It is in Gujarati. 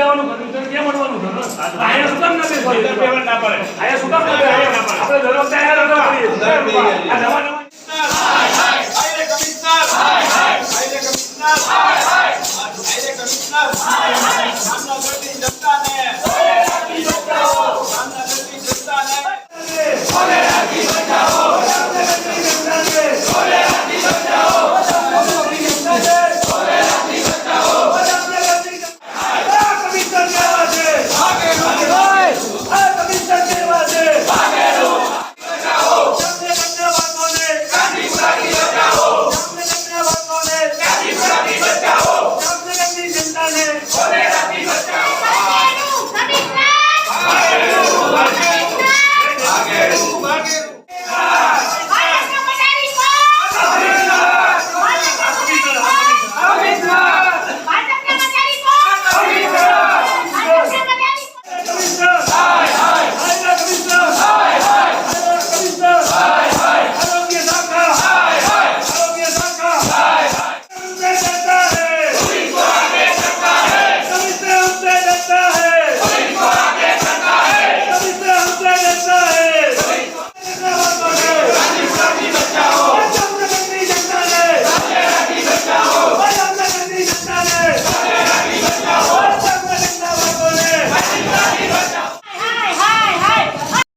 પડવાનું છે ને. અહીંયા શું કામ નથી પડ્યું? પેમેન્ટ ના પડે. અહીંયા શું કામ નથી પડ્યું? આપણે દર વખતે અહીંયા આ નવા નવા હાય હાય કમિશનર હાય હાય કમિશનર હાય